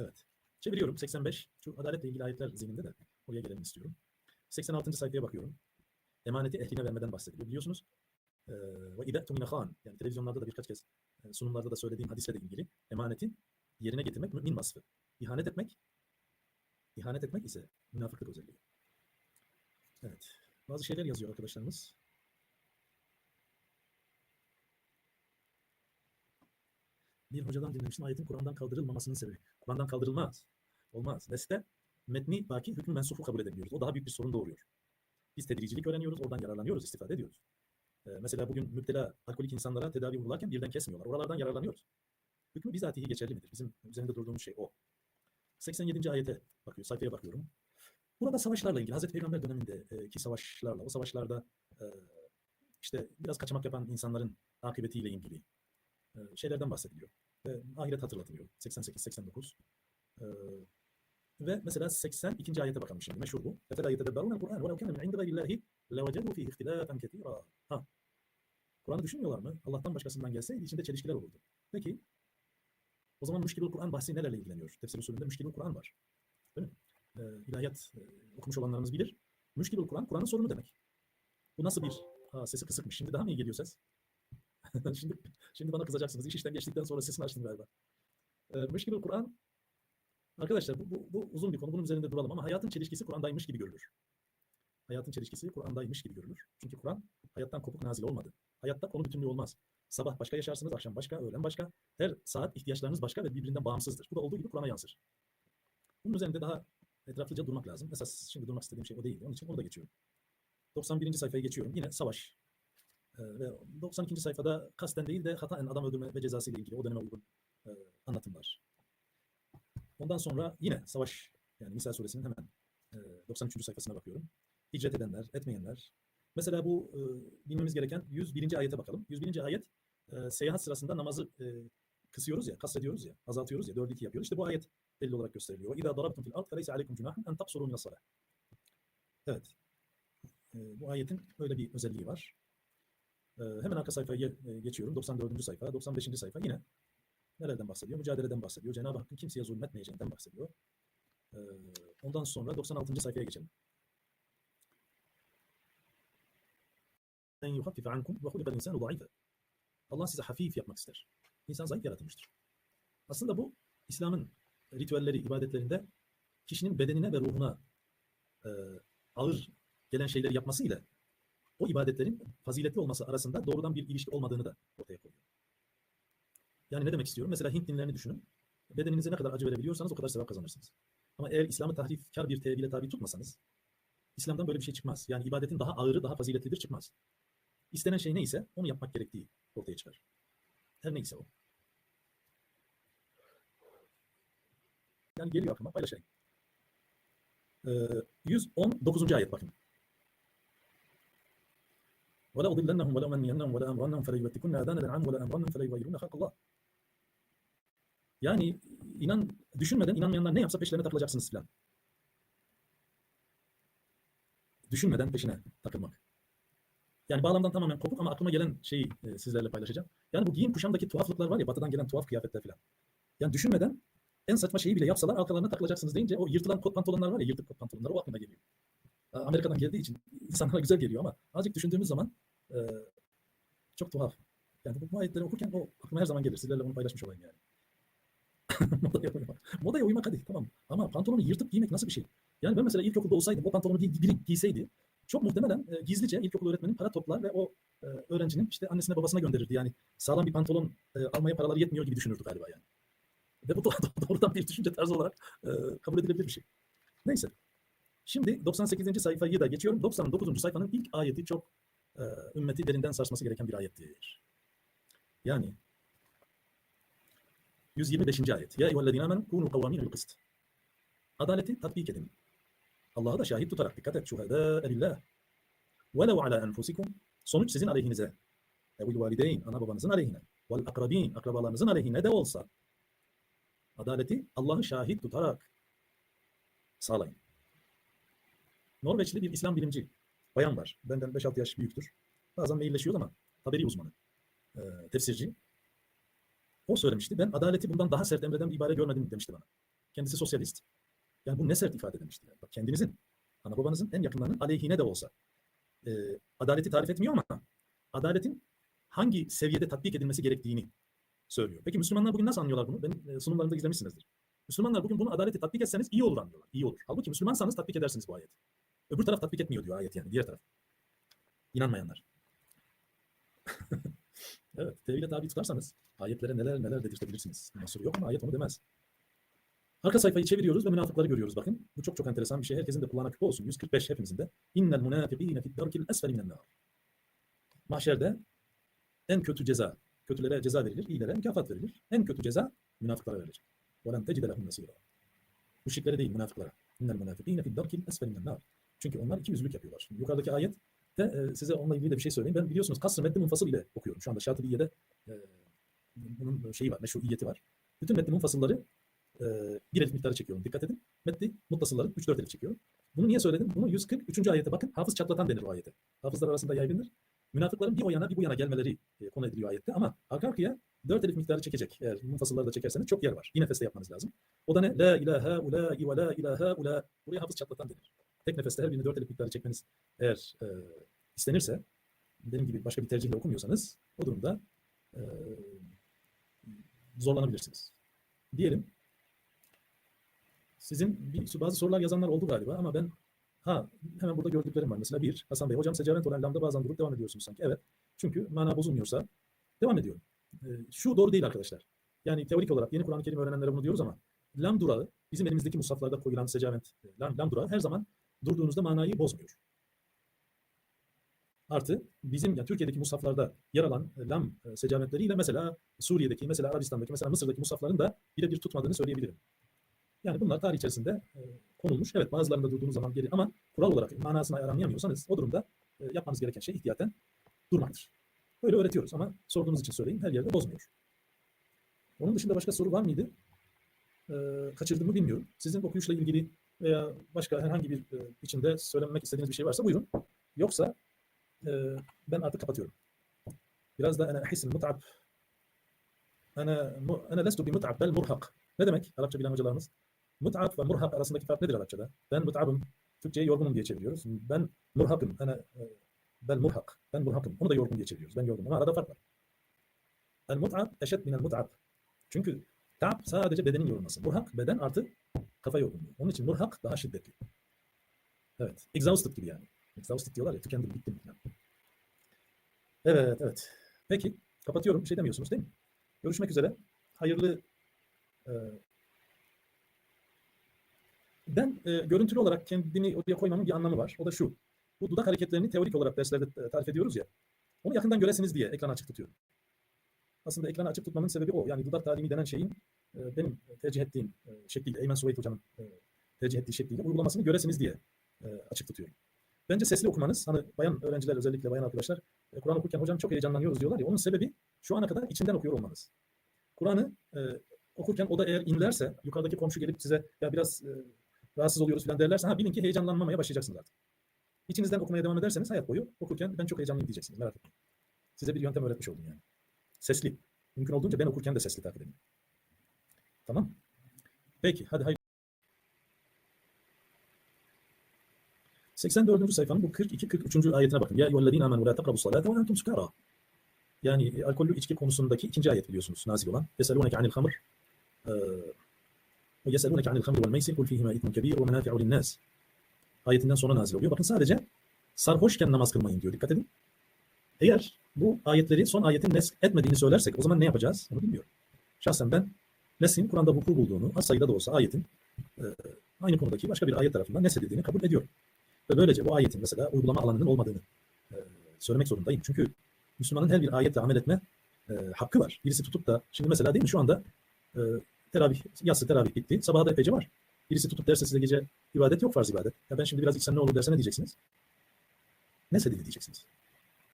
Evet. Çeviriyorum. 85. Şu adaletle ilgili ayetler zihninde de oraya gelelim istiyorum. 86. sayfaya bakıyorum. Emaneti ehline vermeden bahsediliyor. Biliyorsunuz. Ee, Ve ide tumine han. Yani televizyonlarda da birkaç kez e, sunumlarda da söylediğim hadisle de ilgili emanetin yerine getirmek mümin vasfı. İhanet etmek ihanet etmek ise münafıklık özelliği. Evet. Bazı şeyler yazıyor arkadaşlarımız. Bir hocadan dinlemiştim ayetin Kur'an'dan kaldırılmamasının sebebi. Kur'an'dan kaldırılmaz. Olmaz. Leste metni baki hükmü mensufu kabul edebiliyoruz. O daha büyük bir sorun doğuruyor. Biz tedricilik öğreniyoruz, oradan yararlanıyoruz, istifade ediyoruz. Ee, mesela bugün müptela alkolik insanlara tedavi uygularken birden kesmiyorlar. Oralardan yararlanıyoruz. Hükmü bizatihi geçerli midir? Bizim üzerinde durduğumuz şey o. 87. ayete bakıyor, sayfaya bakıyorum. Burada savaşlarla ilgili, Hazreti Peygamber dönemindeki savaşlarla, o savaşlarda e, işte biraz kaçamak yapan insanların akıbetiyle ilgili e, şeylerden bahsediliyor. E, ahiret hatırlatılıyor. 88, 89. E, ve mesela 82. ayete bakalım şimdi. Meşhur bu. Efela yetedebberune Kur'an. Velev kâne min indi gayrillahi levecedu fihi ihtilâfen ketîrâ. Ha. Kur'an'ı düşünmüyorlar mı? Allah'tan başkasından gelseydi içinde çelişkiler olurdu. Peki o zaman müşkilul Kur'an bahsi nelerle ilgileniyor? Tefsir usulünde müşkilul Kur'an var. Değil mi? E, ilahiyat e, okumuş olanlarımız bilir. Müşkilul Kur'an, Kur'an'ın sorunu demek. Bu nasıl bir... Ha, sesi kısıkmış. Şimdi daha mı iyi geliyor ses? şimdi, şimdi bana kızacaksınız. İş işten geçtikten sonra sesini açtım galiba. Ee, Müşkilul Kur'an Arkadaşlar bu, bu, bu uzun bir konu. Bunun üzerinde duralım ama hayatın çelişkisi Kur'an'daymış gibi görülür. Hayatın çelişkisi Kur'an'daymış gibi görülür. Çünkü Kur'an hayattan kopuk nazil olmadı. Hayatta konu bütünlüğü olmaz. Sabah başka yaşarsınız, akşam başka, öğlen başka. Her saat ihtiyaçlarınız başka ve birbirinden bağımsızdır. Bu da olduğu gibi Kur'an'a yansır. Bunun üzerinde daha etraflıca durmak lazım. Esas şimdi durmak istediğim şey o değil. Onun için onu da geçiyorum. 91. sayfaya geçiyorum. Yine savaş. Ee, ve 92. sayfada kasten değil de hataen adam öldürme ve cezası ile ilgili o döneme uygun e, anlatımlar. Ondan sonra yine savaş yani Nisa suresinin hemen e, 93. sayfasına bakıyorum. Hicret edenler, etmeyenler. Mesela bu e, bilmemiz gereken 101. ayete bakalım. 101. ayet e, seyahat sırasında namazı e, kısıyoruz ya, kasrediyoruz ya, azaltıyoruz ya, 4 2 yapıyoruz. İşte bu ayet delil olarak gösteriliyor. İza darabtum fil ard feleyse aleykum cunahun en taksuru min. Evet. E, bu ayetin böyle bir özelliği var. E, hemen arka sayfaya e, geçiyorum. 94. sayfa, 95. sayfa yine Nelerden bahsediyor? Mücadeleden bahsediyor. Cenab-ı Hakk'ın kimseye zulmetmeyeceğinden bahsediyor. Ee, ondan sonra 96. sayfaya geçelim. En yuhaffif ankum ve hulikal insanu zayıfe. Allah size hafif yapmak ister. İnsan zayıf yaratılmıştır. Aslında bu İslam'ın ritüelleri, ibadetlerinde kişinin bedenine ve ruhuna e, ağır gelen şeyleri yapmasıyla o ibadetlerin faziletli olması arasında doğrudan bir ilişki olmadığını da ortaya koyuyor. Yani ne demek istiyorum? Mesela Hint dinlerini düşünün. Bedeninize ne kadar acı verebiliyorsanız o kadar sevap kazanırsınız. Ama eğer İslam'ı tahrifkar bir tevhile tabi tutmasanız, İslam'dan böyle bir şey çıkmaz. Yani ibadetin daha ağırı, daha faziletlidir çıkmaz. İstenen şey neyse onu yapmak gerektiği ortaya çıkar. Her neyse o. Yani geliyor aklıma paylaşayım. Ee, 119. ayet bakın. ولا أضلنهم ولا أمنينهم ولا أمرنهم فليبتكن آذان الأنعام ولا أمرنهم فليغيرن خلق الله. Yani inan düşünmeden inanmayanlar ne yapsa peşlerine takılacaksınız filan. Düşünmeden peşine takılmak. Yani bağlamdan tamamen kopuk ama aklıma gelen şeyi e, sizlerle paylaşacağım. Yani bu giyim kuşamdaki tuhaflıklar var ya batıdan gelen tuhaf kıyafetler filan. Yani düşünmeden en saçma şeyi bile yapsalar arkalarına takılacaksınız deyince o yırtılan kot pantolonlar var ya yırtık kot pantolonlar o aklıma geliyor. Amerika'dan geldiği için insanlara güzel geliyor ama azıcık düşündüğümüz zaman e, çok tuhaf. Yani bu, ayetleri okurken o aklıma her zaman gelir. Sizlerle bunu paylaşmış olayım yani. Modaya uymak. Modaya uymak hadi tamam. Ama pantolonu yırtıp giymek nasıl bir şey? Yani ben mesela ilkokulda olsaydım o pantolonu biri giy, giyseydi çok muhtemelen e, gizlice ilkokul öğretmenin para toplar ve o e, öğrencinin işte annesine babasına gönderirdi. Yani sağlam bir pantolon e, almaya paraları yetmiyor gibi düşünürdü galiba yani. Ve bu doğrudan bir düşünce tarzı olarak e, kabul edilebilir bir şey. Neyse. Şimdi 98. sayfayı da geçiyorum. 99. sayfanın ilk ayeti çok e, ümmeti derinden sarsması gereken bir ayettir. Yani 125. ayet. Ya eyyühellezine amen kunu kavvamin bil kıst. Adaleti tatbik edin. Allah'ı da şahit tutarak dikkat et. Şuhedâ lillah. Velev ala enfusikum. Sonuç sizin aleyhinize. Evil valideyn. Ana babanızın aleyhine. Vel akrabin. Akrabalarınızın aleyhine de olsa. Adaleti Allah'ı şahit tutarak sağlayın. Norveçli bir İslam bilimci bayan var. Benden 5-6 yaş büyüktür. Bazen mailleşiyoruz ama taberi uzmanı. E, tefsirci. O söylemişti. Ben adaleti bundan daha sert emreden bir ibare görmedim demişti bana. Kendisi sosyalist. Yani bu ne sert ifade edilmiştir. Yani. Bak kendinizin, ana babanızın en yakınlarının aleyhine de olsa e, adaleti tarif etmiyor ama adaletin hangi seviyede tatbik edilmesi gerektiğini söylüyor. Peki Müslümanlar bugün nasıl anlıyorlar bunu? Benim e, sunumlarımda izlemişsinizdir. Müslümanlar bugün bunu adaleti tatbik etseniz iyi olur anlıyorlar. İyi olur. Halbuki Müslümansanız tatbik edersiniz bu ayeti. Öbür taraf tatbik etmiyor diyor ayet yani. Diğer taraf. İnanmayanlar. evet. Tevhile tabi tutarsanız ayetlere neler neler dedirtebilirsiniz. Mahsuru yok ama ayet onu demez. Arka sayfayı çeviriyoruz ve münafıkları görüyoruz bakın. Bu çok çok enteresan bir şey. Herkesin de kulağına küpe olsun. 145 hepimizin de. İnnel münafıkîne fid darkil esfeli minen nar. Mahşerde en kötü ceza, kötülere ceza verilir, iyilere mükafat verilir. En kötü ceza münafıklara verilir. وَلَنْ تَجِدَ لَهُمْ نَصِيرًا Müşriklere değil, münafıklara. اِنَّ الْمُنَافِقِينَ فِي الدَّرْكِ الْاَسْفَلِ مِنَ النَّارِ Çünkü onlar iki yüzlülük yapıyorlar. Şimdi yukarıdaki ayet de e, size onunla ilgili de bir şey söyleyeyim. Ben biliyorsunuz Kasr Meddi Munfasıl ile okuyorum. Şu anda Şatibiye'de e, bunun şeyi var, meşruiyeti var. Bütün Meddi Munfasılları e, bir elif miktarı çekiyorum. Dikkat edin. Meddi Muttasılları 3-4 elif çekiyorum. Bunu niye söyledim? Bunu 143. ayete bakın. Hafız çatlatan denir o ayete. Hafızlar arasında yaygındır. Münafıkların bir o yana bir bu yana gelmeleri e, konu ediliyor ayette ama arka arkaya dört elif miktarı çekecek. Eğer munfasılları da çekerseniz çok yer var. Bir nefeste yapmanız lazım. O da ne? La ilahe ulai ve la ilahe ula. Buraya hafız çatlatan denir. Tek nefeste her birini dört elif miktarı çekmeniz eğer e, istenirse benim gibi başka bir tercihle okumuyorsanız o durumda e, zorlanabilirsiniz. Diyelim sizin bir, bazı sorular yazanlar oldu galiba ama ben Ha hemen burada gördüklerim var. Mesela bir, Hasan Bey, hocam secavent olan lamda bazen durup devam ediyorsunuz sanki. Evet. Çünkü mana bozulmuyorsa devam ediyorum. Ee, şu doğru değil arkadaşlar. Yani teorik olarak yeni Kur'an-ı Kerim öğrenenlere bunu diyoruz ama lam durağı bizim elimizdeki musaflarda koyulan secavent lam, lam durağı her zaman durduğunuzda manayı bozmuyor. Artı bizim yani Türkiye'deki musaflarda yer alan lam e, secaventleriyle mesela Suriye'deki, mesela Arabistan'daki, mesela Mısır'daki musafların da birebir tutmadığını söyleyebilirim. Yani bunlar tarih içerisinde e, konulmuş. Evet bazılarında durduğunuz zaman geri ama kural olarak manasını aranlayamıyorsanız o durumda e, yapmanız gereken şey ihtiyaten durmaktır. Böyle öğretiyoruz ama sorduğunuz için söyleyeyim her yerde bozmuyor. Onun dışında başka soru var mıydı? E, kaçırdım mı bilmiyorum. Sizin okuyuşla ilgili veya başka herhangi bir e, içinde söylemek istediğiniz bir şey varsa buyurun. Yoksa e, ben artık kapatıyorum. Biraz da ana hisim mut'ab ana ana lestu bi mut'ab bel murhak. Ne demek? Arapça bilen hocalarımız. Mut'ab ve murhak arasındaki fark nedir Arapçada? Ben mut'abım, Türkçe'ye yorgunum diye çeviriyoruz. Ben murhakım, ana, e, ben murhak, ben murhakım. Onu da yorgun diye çeviriyoruz. Ben yorgunum ama arada fark var. El mut'ab eşed minel mut'ab. Çünkü ta'b sadece bedenin yorulması. Murhak beden artı kafa yorgunluğu. Onun için murhak daha şiddetli. Evet. Exhausted gibi yani. Exhausted diyorlar ya tükendim, bittim. Yani. Evet, evet. Peki. Kapatıyorum. Bir şey demiyorsunuz değil mi? Görüşmek üzere. Hayırlı e, ben e, görüntülü olarak kendini oraya koymamın bir anlamı var. O da şu. Bu dudak hareketlerini teorik olarak derslerde e, tarif ediyoruz ya. Onu yakından göresiniz diye ekranı açık tutuyorum. Aslında ekranı açık tutmamın sebebi o. Yani dudak talimi denen şeyin e, benim tercih ettiğim e, şekliyle, Eymen Suveyt hocamın e, tercih ettiği şekliyle uygulamasını göresiniz diye e, açık tutuyorum. Bence sesli okumanız, hani bayan öğrenciler özellikle bayan arkadaşlar, e, Kur'an okurken hocam çok heyecanlanıyoruz diyorlar ya, onun sebebi şu ana kadar içinden okuyor olmanız. Kur'an'ı e, okurken o da eğer inlerse, yukarıdaki komşu gelip size ya biraz e, rahatsız oluyoruz falan derlerse ha bilin ki heyecanlanmamaya başlayacaksınız artık. İçinizden okumaya devam ederseniz hayat boyu okurken ben çok heyecanlıyım diyeceksiniz. Merak etmeyin. Size bir yöntem öğretmiş oldum yani. Sesli. Mümkün olduğunca ben okurken de sesli takip edin. Tamam. Peki hadi hayır. 84. sayfanın bu 42-43. ayetine bakın. Ya eyyühellezine amenu la takrabu salate ve entum sukara. Yani e, alkollü içki konusundaki ikinci ayet biliyorsunuz nazil olan. Yeseluneke anil hamr. Ee, ve yeseluneke anil hamr vel meysir. Kul fihima itmun kebir ve menafi'u linnas. Ayetinden sonra nazil oluyor. Bakın sadece sarhoşken namaz kılmayın diyor. Dikkat edin. Eğer bu ayetleri son ayetin nesk etmediğini söylersek o zaman ne yapacağız? Onu bilmiyorum. Şahsen ben neskin Kur'an'da vuku bulduğunu az sayıda da olsa ayetin e, aynı konudaki başka bir ayet tarafından nesedildiğini kabul ediyorum. Ve böylece bu ayetin mesela uygulama alanının olmadığını e, söylemek zorundayım. Çünkü Müslümanın her bir ayetle amel etme e, hakkı var. Birisi tutup da şimdi mesela değil mi şu anda e, Teravih, yatsı teravih bitti. Sabaha da epeyce var. Birisi tutup derse size gece ibadet yok farz ibadet. Ya ben şimdi biraz içsem ne olur derse ne diyeceksiniz? Ne sedili diyeceksiniz.